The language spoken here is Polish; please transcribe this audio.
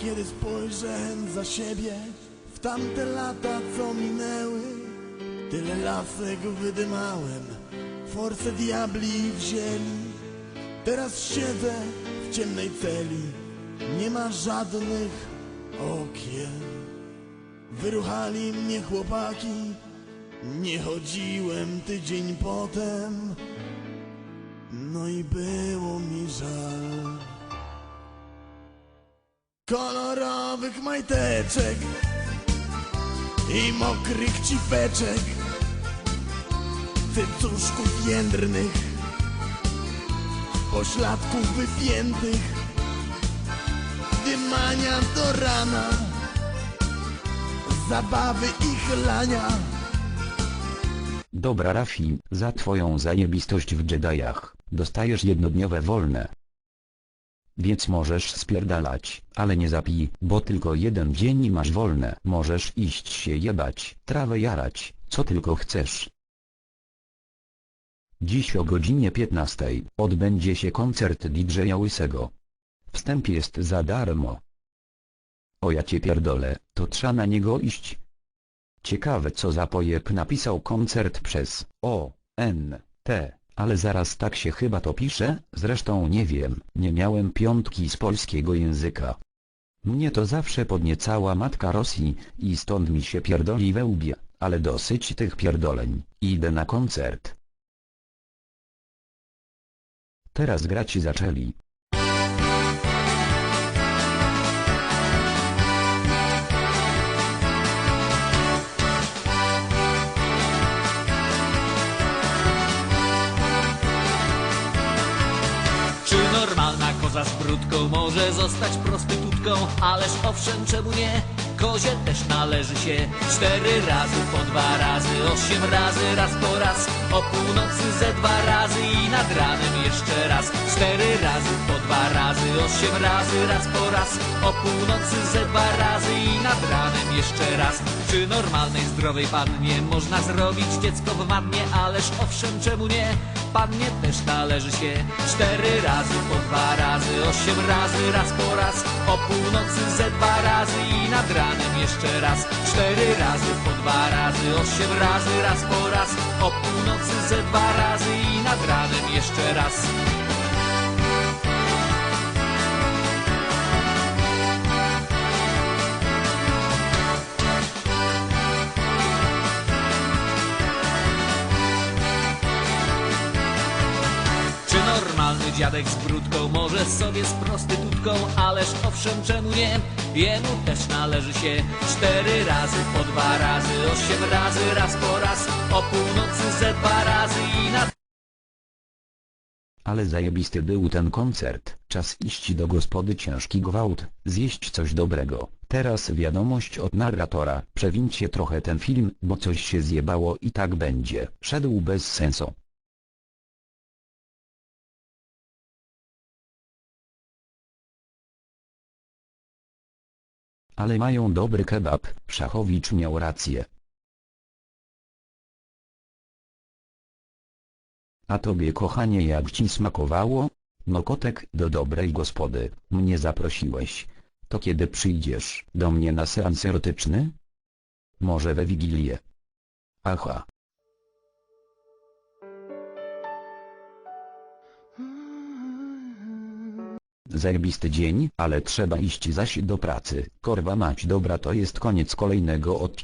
Kiedy spojrzę za siebie w tamte lata, co minęły, tyle lasek wydymałem, force diabli wzięli. Teraz siedzę w ciemnej celi, nie ma żadnych okien. Wyruchali mnie chłopaki, nie chodziłem tydzień potem, no i było mi żal kolorowych majteczek i mokrych cipeczek, cycuszków jędrnych, pośladków wypiętych, dymania do rana, zabawy i chlania. Dobra Rafi, za twoją zajebistość w Jediach, dostajesz jednodniowe wolne. Więc możesz spierdalać, ale nie zapij, bo tylko jeden dzień masz wolne. Możesz iść się jebać, trawę jarać, co tylko chcesz. Dziś o godzinie 15 odbędzie się koncert DJ-a Łysego. Wstęp jest za darmo. O ja cię pierdolę, to trzeba na niego iść. Ciekawe co za pojeb napisał koncert przez O, N, T, ale zaraz tak się chyba to pisze, zresztą nie wiem, nie miałem piątki z polskiego języka. Mnie to zawsze podniecała matka Rosji i stąd mi się pierdoli we łbie, ale dosyć tych pierdoleń, idę na koncert. Teraz grać zaczęli. Z brudką może zostać prostytutką? Ależ owszem, czemu nie? Kozie też należy się cztery razy po dwa razy, osiem razy, raz po raz, o północy ze dwa razy i nad ranem jeszcze raz, cztery razy po dwa razy, osiem razy, raz po raz, o północy ze dwa razy i nad ranem jeszcze raz. Czy normalnej zdrowej pannie można zrobić dziecko w wannie? Ależ owszem, czemu nie? Pannie też należy się cztery razy po dwa razy, osiem razy, raz po raz, o północy ze dwa razy i nad ranem jeszcze raz, cztery razy po dwa razy, osiem razy, raz po raz, o północy ze dwa razy i nad ranem jeszcze raz. Normalny dziadek z brudką może sobie z prostytutką? Ależ owszem, czemu nie? Jemu też należy się cztery razy po dwa razy, osiem razy, raz po raz, o północy ze dwa razy i na Ale zajebisty był ten koncert. Czas iść do gospody ciężki gwałt, zjeść coś dobrego. Teraz wiadomość od narratora. Przewincie trochę ten film, bo coś się zjebało i tak będzie. Szedł bez sensu. Ale mają dobry kebab, Szachowicz miał rację. A tobie kochanie jak ci smakowało? No kotek do dobrej gospody, mnie zaprosiłeś. To kiedy przyjdziesz do mnie na seans erotyczny? Może we Wigilię. Aha. Zajebisty dzień, ale trzeba iść zaś do pracy. Korwa mać dobra to jest koniec kolejnego odcinka.